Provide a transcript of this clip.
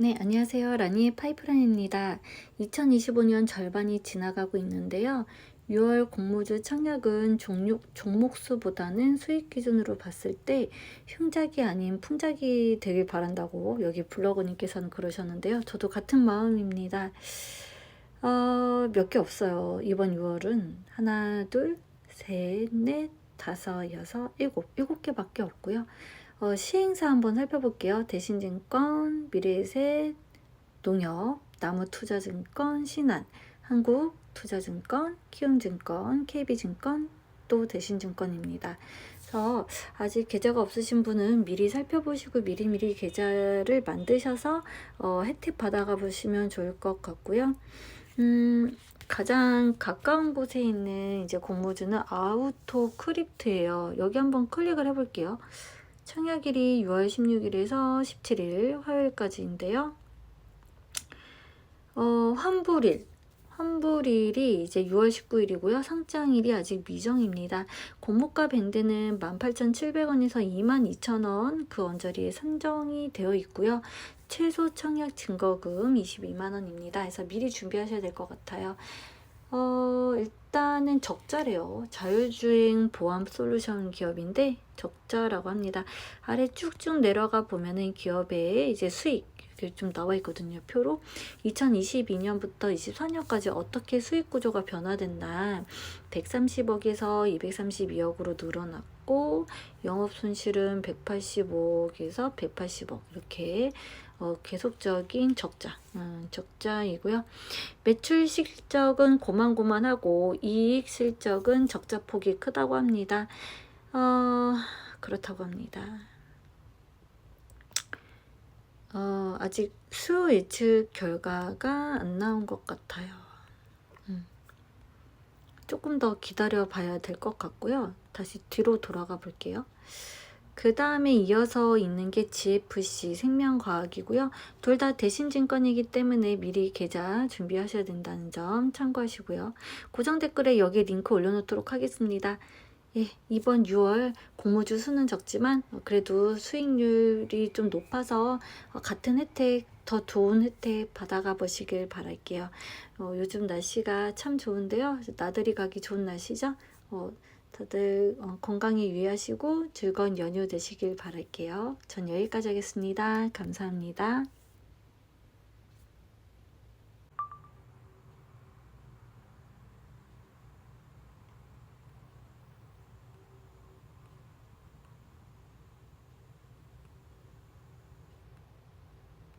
네, 안녕하세요. 라니의 파이프라인입니다. 2025년 절반이 지나가고 있는데요. 6월 공모주 청약은 종목, 종목수보다는 수익 기준으로 봤을 때 흉작이 아닌 풍작이 되길 바란다고 여기 블로거님께서는 그러셨는데요. 저도 같은 마음입니다. 어, 몇 개 없어요. 이번 6월은 하나, 둘, 셋, 넷, 다섯, 여섯, 일곱, 일곱 개밖에 없고요. 어, 시행사 한번 살펴볼게요. 대신증권, 미래에셋, 농협, 나무투자증권, 신한, 한국 투자증권, 키움증권, KB증권, 또 대신증권입니다. 그래서 아직 계좌가 없으신 분은 미리 살펴보시고 미리미리 계좌를 만드셔서 어, 혜택 받아가 보시면 좋을 것 같고요. 음, 가장 가까운 곳에 있는 이제 공모주는 아우토 크립트예요. 여기 한번 클릭을 해볼게요. 청약일이 6월 16일에서 17일 화요일까지인데요. 어, 환불일. 환불일이 이제 6월 19일이고요. 상장일이 아직 미정입니다. 공모가 밴드는 18,700원에서 22,000원 그 언저리에 산정이 되어 있고요. 최소 청약 증거금 22만원입니다. 그래서 미리 준비하셔야 될 것 같아요. 어, 일단은 적자래요. 자율주행 보안 솔루션 기업인데 적자라고 합니다. 아래 쭉쭉 내려가 보면은 기업의 이제 수익 이렇게 좀 나와 있거든요. 표로 2022년부터 24년까지 어떻게 수익 구조가 변화됐나 130억에서 232억으로 늘어났고 영업 손실은 185억에서 180억 이렇게 어, 계속적인 적자, 음, 적자이고요. 매출 실적은 고만고만하고 이익 실적은 적자 폭이 크다고 합니다. 어, 그렇다고 합니다. 어, 아직 수요 예측 결과가 안 나온 것 같아요. 음. 조금 더 기다려 봐야 될 것 같고요. 다시 뒤로 돌아가 볼게요. 그 다음에 이어서 있는 게 GFC 생명과학이고요. 둘 다 대신증권이기 때문에 미리 계좌 준비하셔야 된다는 점 참고하시고요. 고정 댓글에 여기 링크 올려놓도록 하겠습니다. 예, 이번 6월 공모주 수는 적지만 그래도 수익률이 좀 높아서 같은 혜택, 더 좋은 혜택 받아가 보시길 바랄게요. 어, 요즘 날씨가 참 좋은데요. 나들이 가기 좋은 날씨죠. 어, 다들 어, 건강에 유의하시고 즐거운 연휴 되시길 바랄게요. 전 여기까지 하겠습니다. 감사합니다.